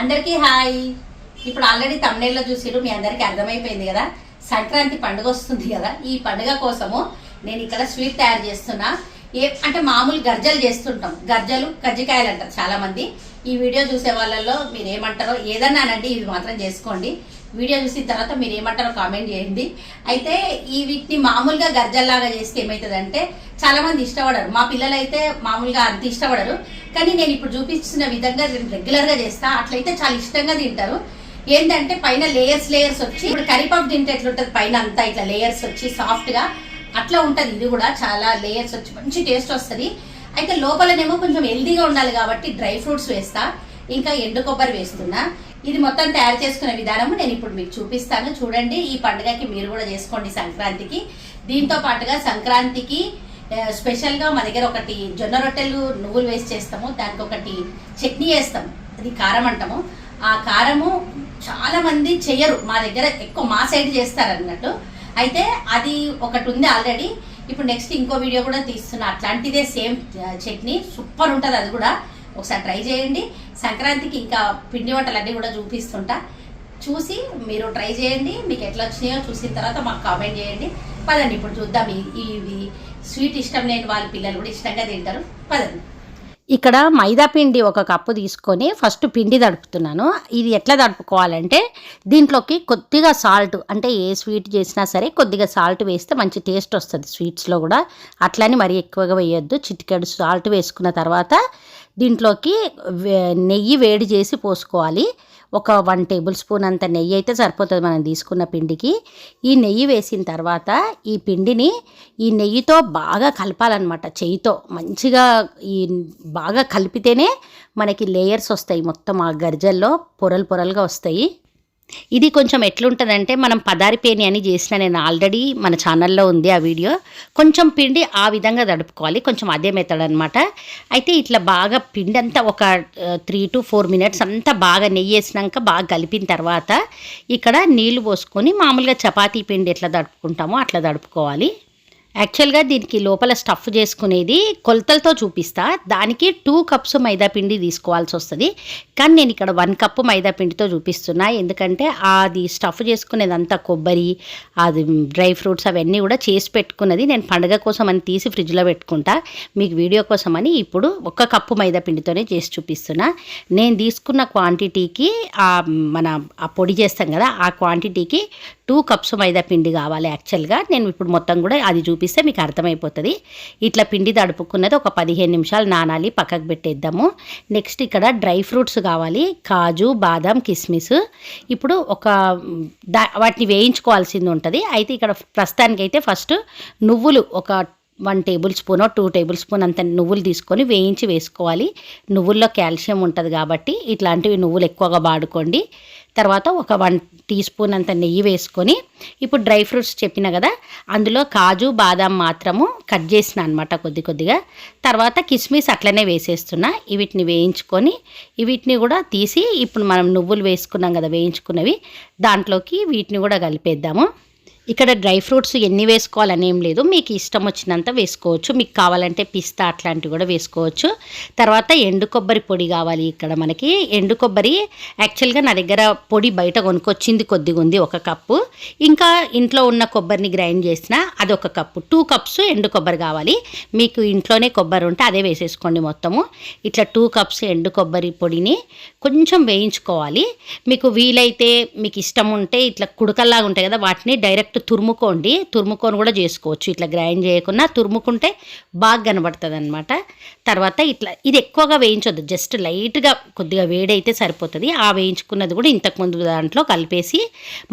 అందరికీ హాయ్. ఇప్పుడు ఆల్రెడీ తమిళలో చూసిరు మీ అందరికీ అర్థమైపోయింది కదా. సంక్రాంతి పండుగ వస్తుంది కదా. ఈ పండుగ కోసము నేను ఇక్కడ స్వీట్ తయారు చేస్తున్నా. ఏ అంటే మామూలు గర్జలు చేస్తుంటాం. గర్జలు కజ్జికాయలు అంటారు చాలామంది. ఈ వీడియో చూసే వాళ్ళల్లో మీరు ఏమంటారో ఏదన్నా అనండి ఇవి మాత్రం చేసుకోండి. వీడియో చూసిన తర్వాత మీరు ఏమంటారో కామెంట్ చేయండి. అయితే ఈ వీటిని మామూలుగా గర్జల్లాగా చేస్తే ఏమవుతుందంటే చాలా మంది ఇష్టపడరు. మా పిల్లలు అయితే మామూలుగా అంత ఇష్టపడరు. కానీ నేను ఇప్పుడు చూపిస్తున్న విధంగా నేను రెగ్యులర్గా చేస్తా. అట్లయితే చాలా ఇష్టంగా తింటారు. ఏంటంటే పైన లేయర్స్ లేయర్స్ వచ్చి ఇప్పుడు కరిపప్పు తింటే ఎట్లుంటుంది? పైన అంతా ఇట్లా లేయర్స్ వచ్చి సాఫ్ట్గా అట్లా ఉంటుంది. ఇది కూడా చాలా లేయర్స్ వచ్చి మంచి టేస్ట్ వస్తుంది. అయితే లోపలనేమో కొంచెం హెల్దీగా ఉండాలి కాబట్టి డ్రై ఫ్రూట్స్ వేస్తా. ఇంకా ఎండు కొబ్బరి వేస్తున్నా. ఇది మొత్తం తయారు చేసుకునే విధానం నేను ఇప్పుడు మీకు చూపిస్తాను. చూడండి ఈ పండుగకి మీరు కూడా చేసుకోండి సంక్రాంతికి. దీంతో పాటుగా సంక్రాంతికి స్పెషల్గా మా దగ్గర ఒకటి జొన్న రొట్టెలు నువ్వులు వేసి చేస్తాము. దానికి ఒకటి చట్నీ వేస్తాము. అది కారం అంటాము ఆ కారము చాలా మంది చెయ్యరు. మా దగ్గర ఎక్కువ మా సైడ్ చేస్తారు అన్నట్టు అయితే అది ఒకటి ఉంది ఆల్రెడీ ఇప్పుడు నెక్స్ట్ ఇంకో వీడియో కూడా తీస్తున్నా. అట్లాంటిదే సేమ్ చట్నీ. సూపర్ ఉంటుంది అది కూడా. ఒకసారి ట్రై చేయండి. సంక్రాంతికి ఇంకా పిండి వంటలన్నీ కూడా చూపిస్తుంటా. చూసి మీరు ట్రై చేయండి. మీకు ఎట్లా వచ్చినాయో చూసిన తర్వాత మాకు కామెంట్ చేయండి. పదండి ఇప్పుడు చూద్దాం. ఇవి స్వీట్ ఇష్టం లేని వాళ్ళ పిల్లలు కూడా ఇష్టంగా తింటారు. పదండి. ఇక్కడ మైదా పిండి ఒక కప్పు తీసుకొని ఫస్ట్ పిండి తడుపుతున్నాను. ఇది ఎట్లా తడుపుకోవాలంటే దీంట్లోకి కొద్దిగా సాల్ట్ అంటే ఏ స్వీట్ చేసినా సరే కొద్దిగా సాల్ట్ వేస్తే మంచి టేస్ట్ వస్తుంది స్వీట్స్లో కూడా. అట్లని మరీ ఎక్కువగా వేయొద్దు. చిటికెడు సాల్ట్ వేసుకున్న తర్వాత దీంట్లోకి నెయ్యి వేడి చేసి పోసుకోవాలి. ఒక వన్ టేబుల్ స్పూన్ అంత నెయ్యి అయితే సరిపోతుంది మనం తీసుకున్న పిండికి. ఈ నెయ్యి వేసిన తర్వాత ఈ పిండిని ఈ నెయ్యితో బాగా కలపాలన్నమాట చేయితో. మంచిగా ఈ బాగా కలిపితేనే మనకి లేయర్స్ వస్తాయి మొత్తం ఆ గర్జల్లో పొరలు పొరలుగా వస్తాయి. ఇది కొంచెం ఎట్లుంటుందంటే మనం పదారిపేని అని చేసిన నేను ఆల్రెడీ మన ఛానల్లో ఉంది ఆ వీడియో. కొంచెం పిండి ఆ విధంగా దడుపుకోవాలి కొంచెం అదే మెథడ్ అనమాట అయితే ఇట్లా బాగా పిండి అంతా ఒక త్రీ టు ఫోర్ మినిట్స్ అంతా బాగా నెయ్యి వేసినాక బాగా కలిపిన తర్వాత ఇక్కడ నీళ్ళు పోసుకొని మామూలుగా చపాతీ పిండి ఎట్లా దడుపుకుంటామో అట్లా దడుపుకోవాలి యాక్చువల్గా దీనికి లోపల స్టఫ్ చేసుకునేది కొలతలతో చూపిస్తా. దానికి టూ కప్స్ మైదా పిండి తీసుకోవాల్సి వస్తుంది. కానీ నేను ఇక్కడ వన్ కప్పు మైదా పిండితో చూపిస్తున్నా. ఎందుకంటే అది స్టఫ్ చేసుకునేదంతా కొబ్బరి అది డ్రై ఫ్రూట్స్ అవన్నీ కూడా చేసి పెట్టుకున్నది. నేను పండగ కోసం అని తీసి ఫ్రిడ్జ్లో పెట్టుకుంటా. మీకు వీడియో కోసం అని ఇప్పుడు ఒక కప్పు మైదా పిండితోనే చేసి చూపిస్తున్నా. నేను తీసుకున్న క్వాంటిటీకి మన ఆ పొడి చేస్తాం కదా ఆ క్వాంటిటీకి టూ కప్స్ మైదా పిండి కావాలి యాక్చువల్గా. నేను ఇప్పుడు మొత్తం కూడా అది చూపిస్తే మీకు అర్థమైపోతుంది. ఇట్లా పిండి తడుపుకున్నది ఒక పదిహేను నిమిషాలు నానాలి పక్కకు పెట్టేద్దాము. నెక్స్ట్ ఇక్కడ డ్రై ఫ్రూట్స్ కావాలి కాజు బాదం కిస్మిస్. ఇప్పుడు ఒక వాటిని వేయించుకోవాల్సింది ఉంటుంది. అయితే ఇక్కడ ప్రస్తుతానికైతే ఫస్ట్ నువ్వులు ఒక one tablespoon two tablespoon అంత నువ్వులు తీసుకొని వేయించి వేసుకోవాలి. నువ్వుల్లో కాల్షియం ఉంటుంది కాబట్టి ఇట్లాంటివి నువ్వులు ఎక్కువగా వాడుకోండి. తర్వాత ఒక వన్ టీ స్పూన్ అంత నెయ్యి వేసుకొని ఇప్పుడు డ్రై ఫ్రూట్స్ చెప్పిన కదా అందులో కాజు బాదాం మాత్రము కట్ చేసిన అనమాట కొద్ది కొద్దిగా. తర్వాత కిస్మిస్ అట్లనే వేసేస్తున్నా వీటిని వేయించుకొని వీటిని కూడా తీసి ఇప్పుడు మనం నువ్వులు వేసుకున్నాం కదా వేయించుకున్నవి దాంట్లోకి వీటిని కూడా కలిపేద్దాము. ఇక్కడ డ్రై ఫ్రూట్స్ ఎన్ని వేసుకోవాలని ఏం లేదు. మీకు ఇష్టం వచ్చినంత వేసుకోవచ్చు. మీకు కావాలంటే పిస్తా అట్లాంటివి కూడా వేసుకోవచ్చు. తర్వాత ఎండు కొబ్బరి పొడి కావాలి ఇక్కడ మనకి. ఎండు కొబ్బరి యాక్చువల్గా నా దగ్గర పొడి బయట కొనుక్కొచ్చింది కొద్దిగా ఉంది ఒక కప్పు. ఇంకా ఇంట్లో ఉన్న కొబ్బరిని గ్రైండ్ చేసిన అది ఒక కప్పు. టూ కప్స్ ఎండు కొబ్బరి కావాలి. మీకు ఇంట్లోనే కొబ్బరి ఉంటే అదే వేసేసుకోండి మొత్తము. ఇట్లా టూ కప్స్ ఎండు కొబ్బరి పొడిని కొంచెం వేయించుకోవాలి. మీకు వీలైతే మీకు ఇష్టం ఉంటే ఇట్లా కుడకల్లాగా ఉంటాయి కదా వాటిని డైరెక్ట్ తురుముకోండి తురుముకొని కూడా చేసుకోవచ్చు. ఇట్లా గ్రైండ్ చేయకుండా తురుముకుంటే బాగా కనబడుతుంది అనమాట తర్వాత ఇట్లా ఇది ఎక్కువగా వేయించొద్దు. జస్ట్ లైట్గా కొద్దిగా వేడైతే సరిపోతుంది. ఆ వేయించుకున్నది కూడా ఇంతకుముందు దాంట్లో కలిపేసి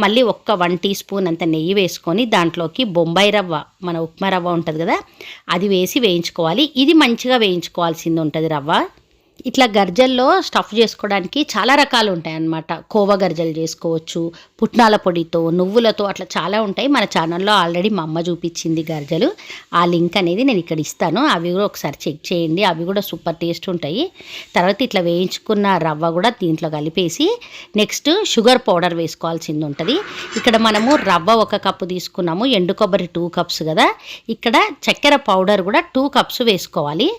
మళ్ళీ ఒక్క వన్ టీ స్పూన్ అంత నెయ్యి వేసుకొని దాంట్లోకి బొంబాయి రవ్వ మన ఉప్మా రవ్వ ఉంటుంది కదా అది వేసి వేయించుకోవాలి. ఇది మంచిగా వేయించుకోవాల్సింది ఉంటుంది రవ్వ. ఇట్లా గర్జల్లో స్టఫ్ చేసుకోవడానికి చాలా రకాలు ఉంటాయి అన్నమాట కోవ గర్జలు చేసుకోవచ్చు పుట్నాల పొడితో నువ్వులతో అట్లా చాలా ఉంటాయి. మన ఛానల్లో ఆల్రెడీ మా అమ్మ చూపించింది గర్జలు. ఆ లింక్ అనేది నేను ఇక్కడ ఇస్తాను. అవి కూడా ఒకసారి చెక్ చేయండి. అవి కూడా సూపర్ టేస్ట్ ఉంటాయి. తర్వాత ఇట్లా వేయించుకున్న రవ్వ కూడా దీంట్లో కలిపేసి నెక్స్ట్ షుగర్ పౌడర్ వేసుకోవాల్సింది ఉంటుంది. ఇక్కడ మనము రవ్వ ఒక కప్పు తీసుకున్నాము. ఎండు కొబ్బరి టూ కప్స్ కదా. ఇక్కడ చక్కెర పౌడర్ కూడా టూ కప్స్ వేసుకోవాలి.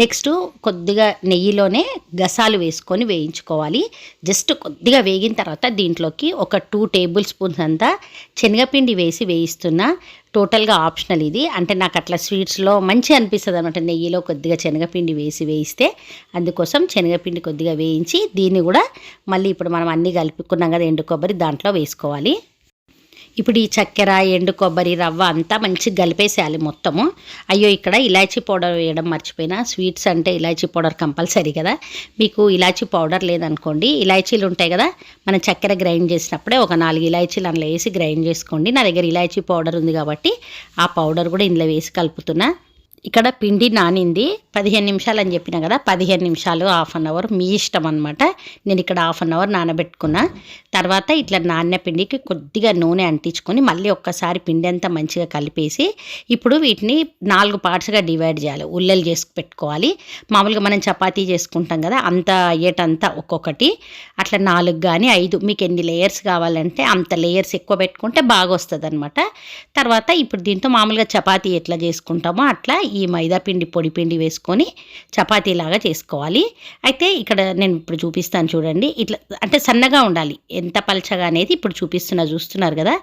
నెక్స్ట్ కొద్దిగా నెయ్యిలోనే గసాలు వేసుకొని వేయించుకోవాలి. జస్ట్ కొద్దిగా వేగిన తర్వాత దీంట్లోకి ఒక టూ టేబుల్ స్పూన్స్ అంతా శనగపిండి వేసి వేయిస్తున్నా. టోటల్గా ఆప్షనల్ ఇది. అంటే నాకు అట్లా స్వీట్స్లో మంచి అనిపిస్తుంది అనమాట నెయ్యిలో కొద్దిగా శనగపిండి వేసి వేయిస్తే. అందుకోసం శనగపిండి కొద్దిగా వేయించి దీన్ని కూడా మళ్ళీ ఇప్పుడు మనం అన్నీ కలుపుకున్నాం కదా ఎండు కొబ్బరి దాంట్లో వేసుకోవాలి. ఇప్పుడు ఈ చక్కెర ఎండు కొబ్బరి రవ్వ అంతా మంచిగా కలిపేసేయాలి మొత్తము. అయ్యో ఇక్కడ ఇలాచీ పౌడర్ వేయడం మర్చిపోయినా. స్వీట్స్ అంటే ఇలాచీ పౌడర్ కంపల్సరీ కదా. మీకు ఇలాచీ పౌడర్ లేదనుకోండి ఇలాచీలు ఉంటాయి కదా. మనం చక్కెర గ్రైండ్ చేసినప్పుడే ఒక నాలుగు ఇలాచీలు అందులో వేసి గ్రైండ్ చేసుకోండి. నా దగ్గర ఇలాచీ పౌడర్ ఉంది కాబట్టి ఆ పౌడర్ కూడా ఇందులో వేసి కలుపుతున్నా. ఇక్కడ పిండి నానింది. పదిహేను నిమిషాలు అని చెప్పిన కదా పదిహేను నిమిషాలు హాఫ్ అన్ అవర్. మీ ఇష్టం అనమాట నేను ఇక్కడ హాఫ్ అన్ అవర్ నానబెట్టుకున్నా. తర్వాత ఇట్లా నాన్న పిండికి కొద్దిగా నూనె అంటించుకొని మళ్ళీ ఒక్కసారి పిండి అంతా మంచిగా కలిపేసి ఇప్పుడు వీటిని నాలుగు పార్ట్స్గా డివైడ్ చేయాలి. ఉల్లలు చేసి పెట్టుకోవాలి. మామూలుగా మనం చపాతీ చేసుకుంటాం కదా అంత అయ్యేటంతా ఒక్కొక్కటి. అట్లా నాలుగు కానీ ఐదు మీకు ఎన్ని లేయర్స్ కావాలంటే అంత లేయర్స్ ఎక్కువ పెట్టుకుంటే బాగా వస్తుంది అనమాట తర్వాత ఇప్పుడు దీంతో మామూలుగా చపాతీ ఎట్లా చేసుకుంటామో అట్లా ఈ మైదా పిండి పొడి పిండి వేసుకొని చపాతీలాగా చేసుకోవాలి. అయితే ఇక్కడ నేను ఇప్పుడు చూపిస్తాను చూడండి. ఇట్లా అంటే సన్నగా ఉండాలి. ఎంత పల్చగా అనేది ఇప్పుడు చూపిస్తున్నా చూస్తున్నారు కదా?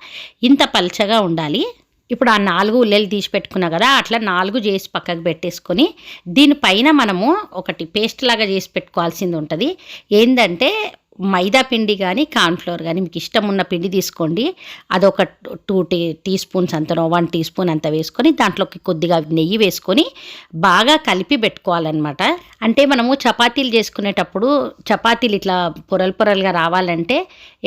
ఇంత పల్చగా ఉండాలి. ఇప్పుడు ఆ నాలుగు ఉల్లెలు తీసి పెట్టుకున్నా కదా అట్లా నాలుగు చేసి పక్కకు పెట్టేసుకొని దీనిపైన మనము ఒకటి పేస్ట్ లాగా చేసి పెట్టుకోవాల్సింది ఉంటుంది. ఏంటంటే మైదా పిండి కానీ కార్న్ఫ్లోర్ కానీ మీకు ఇష్టం ఉన్న పిండి తీసుకోండి. అదొక టూ టీ టీ స్పూన్స్ అంతనో వన్ టీ స్పూన్ అంత వేసుకొని దాంట్లోకి కొద్దిగా నెయ్యి వేసుకొని బాగా కలిపి పెట్టుకోవాలన్నమాట. అంటే మనము చపాతీలు చేసుకునేటప్పుడు చపాతీలు ఇట్లా పొరలు పొరలుగా రావాలంటే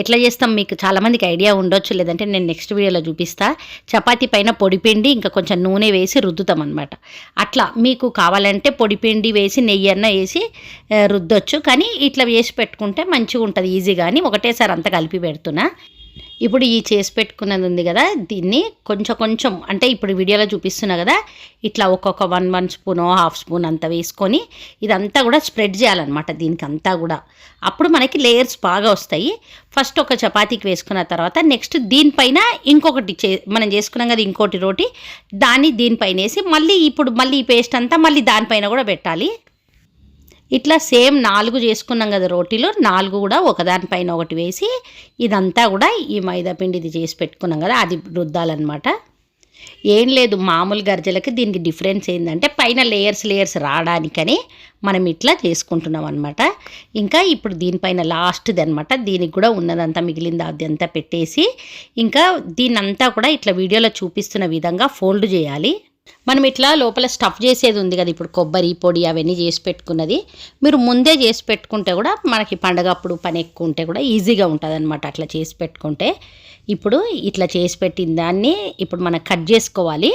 ఎట్లా చేస్తాం మీకు చాలామందికి ఐడియా ఉండొచ్చు లేదంటే నేను నెక్స్ట్ వీడియోలో చూపిస్తా. చపాతీ పైన పొడిపిండి ఇంకా కొంచెం నూనె వేసి రుద్దుతాం అనమాట అట్లా మీకు కావాలంటే పొడిపిండి వేసి నెయ్యి అన్న వేసి రుద్దొచ్చు. కానీ ఇట్లా వేసి పెట్టుకుంటే ఉంటుంది ఈజీగా అని ఒకటేసారి అంతా కలిపి పెడుతున్నా. ఇప్పుడు ఈ చేసి పెట్టుకున్నది ఉంది కదా దీన్ని కొంచెం కొంచెం అంటే ఇప్పుడు వీడియోలో చూపిస్తున్నా కదా ఇట్లా ఒక్కొక్క one one spoon half spoon అంత వేసుకొని ఇదంతా కూడా స్ప్రెడ్ చేయాలన్నమాట దీనికి అంతా కూడా. అప్పుడు మనకి లేయర్స్ బాగా వస్తాయి. ఫస్ట్ ఒక చపాతీకి వేసుకున్న తర్వాత నెక్స్ట్ దీనిపైన ఇంకొకటి చే మనం చేసుకున్నాం కదా ఇంకోటి రోటి దాన్ని దీనిపైన వేసి మళ్ళీ ఇప్పుడు మళ్ళీ ఈ పేస్ట్ అంతా మళ్ళీ దానిపైన కూడా పెట్టాలి. ఇట్లా సేమ్ నాలుగు చేసుకున్నాం కదా రోటీలు నాలుగు కూడా ఒకదానిపైన ఒకటి వేసి ఇదంతా కూడా ఈ మైదాపిండి ఇది చేసి పెట్టుకున్నాం కదా అది రుద్దాలన్నమాట. ఏం లేదు మామూలు గర్జలకి దీనికి డిఫరెన్స్ ఏంటంటే పైన లేయర్స్ లేయర్స్ రావడానికని మనం ఇట్లా చేసుకుంటున్నాం అనమాట ఇంకా ఇప్పుడు దీనిపైన లాస్ట్ది అనమాట దీనికి కూడా ఉన్నదంతా మిగిలింది అదంతా పెట్టేసి ఇంకా దీన్నంతా కూడా ఇట్లా వీడియోలో చూపిస్తున్న విధంగా ఫోల్డ్ చేయాలి. మనం ఇట్లా లోపల స్టఫ్ చేసేది ఉంది కదా ఇప్పుడు కొబ్బరి పొడి అవన్నీ చేసి పెట్టుకున్నది. మీరు ముందే చేసి పెట్టుకుంటే కూడా మనకి పండగ అప్పుడు పని ఎక్కువ ఉంటే కూడా ఈజీగా ఉంటుంది అనమాట అట్లా చేసి పెట్టుకుంటే. ఇప్పుడు ఇట్లా చేసి పెట్టిన దాన్ని ఇప్పుడు మనం కట్ చేసుకోవాలి.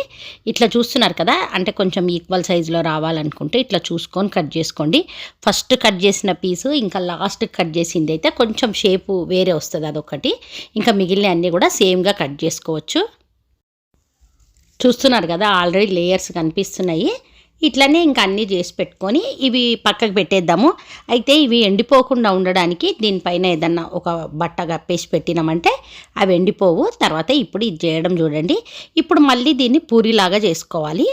ఇట్లా చూస్తున్నారు కదా అంటే కొంచెం ఈక్వల్ సైజులో రావాలనుకుంటే ఇట్లా చూసుకొని కట్ చేసుకోండి. ఫస్ట్ కట్ చేసిన పీసు ఇంకా లాస్ట్ కట్ చేసింది అయితే కొంచెం షేపు వేరే వస్తుంది అదొకటి. ఇంకా మిగిలిన అన్నీ కూడా సేమ్గా కట్ చేసుకోవచ్చు. చూస్తున్నారు కదా ఆల్రెడీ లేయర్స్ కనిపిస్తున్నాయి. ఇట్లనే ఇంకా అన్నీ చేసి పెట్టుకొని ఇవి పక్కకు పెట్టేద్దాము. అయితే ఇవి ఎండిపోకుండా ఉండడానికి దీనిపైన ఏదన్నా ఒక బట్ట కప్పేసి పెట్టినామంటే అవి ఎండిపోవు. తర్వాత ఇప్పుడు ఇది చేయడం చూడండి. ఇప్పుడు మళ్ళీ దీన్ని పూరిలాగా చేసుకోవాలి.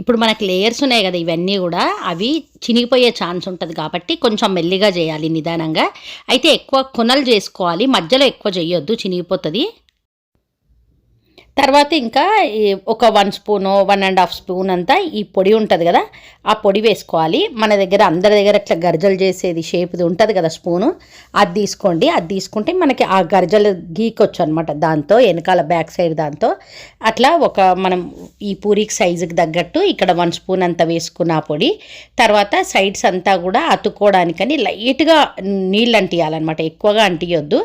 ఇప్పుడు మనకి లేయర్స్ ఉన్నాయి కదా ఇవన్నీ కూడా అవి చినిగిపోయే ఛాన్స్ ఉంటుంది కాబట్టి కొంచెం మెల్లిగా చేయాలి నిదానంగా. అయితే ఎక్కువ కొనలు చేసుకోవాలి. మధ్యలో ఎక్కువ చేయొద్దు చినిగిపోతుంది. తర్వాత ఇంకా ఒక one spoon one and half spoon అంతా ఈ పొడి ఉంటుంది కదా ఆ పొడి వేసుకోవాలి. మన దగ్గర అందరి దగ్గర అట్లా గర్జలు చేసేది షేప్ది ఉంటుంది కదా స్పూను అది తీసుకోండి. అది తీసుకుంటే మనకి ఆ గర్జలు గీకొచ్చు అనమాట దాంతో వెనకాల బ్యాక్ సైడ్ దాంతో. అట్లా ఒక మనం ఈ పూరికి సైజుకి తగ్గట్టు ఇక్కడ వన్ స్పూన్ అంతా వేసుకున్న ఆ పొడి. తర్వాత సైడ్స్ అంతా కూడా అతుక్కోవడానికని లైట్గా నీళ్ళు అంటియాలన్నమాట. ఎక్కువగా అంటియొద్దు.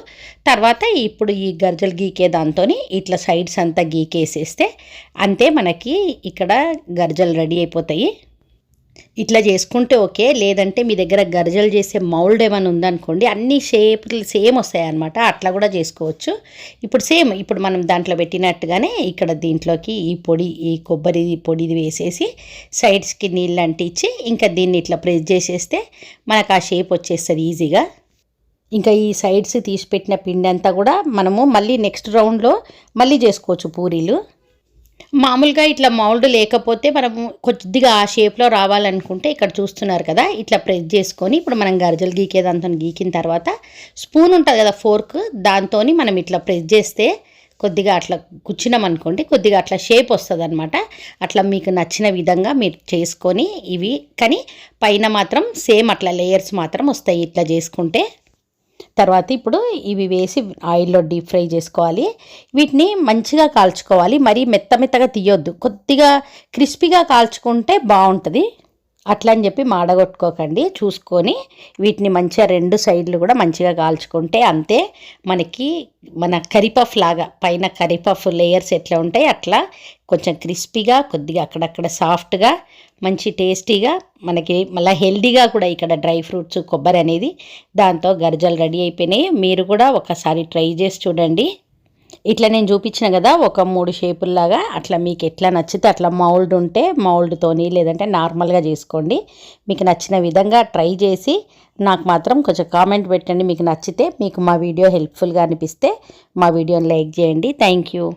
తర్వాత ఇప్పుడు ఈ గర్జలు గీకే దాంతో ఇట్లా సైడ్స్ అంతా గీకేసేస్తే అంతే మనకి ఇక్కడ గర్జలు రెడీ అయిపోతాయి. ఇట్లా చేసుకుంటే ఓకే లేదంటే మీ దగ్గర గర్జలు చేసే మౌల్డ్ ఏమైనా ఉందనుకోండి అన్ని షేపులు సేమ్ వస్తాయి అనమాట అట్లా కూడా చేసుకోవచ్చు. ఇప్పుడు సేమ్ ఇప్పుడు మనం దాంట్లో పెట్టినట్టుగానే ఇక్కడ దీంట్లోకి ఈ పొడి ఈ కొబ్బరి పొడిది వేసేసి సైడ్స్కి నీళ్ళు అంటించి ఇంకా దీన్ని ఇట్లా ప్రెస్ చేసేస్తే మనకు ఆ షేప్ వచ్చేస్తుంది ఈజీగా. ఇంకా ఈ సైడ్స్ తీసి పెట్టిన పిండి అంతా కూడా మనము మళ్ళీ నెక్స్ట్ రౌండ్లో మళ్ళీ చేసుకోవచ్చు పూరీలు. మామూలుగా ఇట్లా మౌల్డ్ లేకపోతే మనము కొద్దిగా ఆ షేప్లో రావాలనుకుంటే ఇక్కడ చూస్తున్నారు కదా ఇట్లా ప్రెస్ చేసుకొని ఇప్పుడు మనం గరిజలు గీకేదాంతో గీకిన తర్వాత స్పూన్ ఉంటుంది కదా ఫోర్క్ దాంతో మనం ఇట్లా ప్రెస్ చేస్తే కొద్దిగా అట్లా గుచ్చినాం అనుకోండి కొద్దిగా అట్లా షేప్ వస్తుంది అనమాట అట్లా మీకు నచ్చిన విధంగా మీరు చేసుకొని ఇవి కానీ పైన మాత్రం సేమ్ అట్లా లేయర్స్ మాత్రం వస్తాయి ఇట్లా చేసుకుంటే. తర్వాత ఇప్పుడు ఇవి వేసి ఆయిల్లో డీప్ ఫ్రై చేసుకోవాలి. వీటిని మంచిగా కాల్చుకోవాలి. మరీ మెత్త మెత్తగా తీయొద్దు. కొద్దిగా క్రిస్పీగా కాల్చుకుంటే బాగుంటుంది. అట్లా అని చెప్పి మాడగొట్టుకోకండి. చూసుకొని వీటిని మంచిగా రెండు సైడ్లు కూడా మంచిగా కాల్చుకుంటే అంతే మనకి మన కరిపఫ్ లాగా పైన కరిపఫ్ లేయర్స్ ఎట్లా ఉంటాయి అట్లా కొంచెం క్రిస్పీగా కొద్దిగా అక్కడక్కడ సాఫ్ట్గా మంచి టేస్టీగా మనకి మళ్ళీ హెల్దీగా కూడా ఇక్కడ డ్రై ఫ్రూట్స్ కొబ్బరి అనేది దాంతో గర్జలు రెడీ అయిపోయినాయి. మీరు కూడా ఒకసారి ట్రై చేసి చూడండి. ఇట్లా నేను చూపించిన కదా ఒక మూడు షేపుల్లాగా అట్లా మీకు ఎట్లా నచ్చితే అట్లా మౌల్డ్ ఉంటే మౌల్డ్తోని లేదంటే నార్మల్గా చేసుకోండి. మీకు నచ్చిన విధంగా ట్రై చేసి నాకు మాత్రం కొంచెం కామెంట్ పెట్టండి. మీకు నచ్చితే మీకు మా వీడియో హెల్ప్ఫుల్గా అనిపిస్తే మా వీడియోని లైక్ చేయండి. Thank you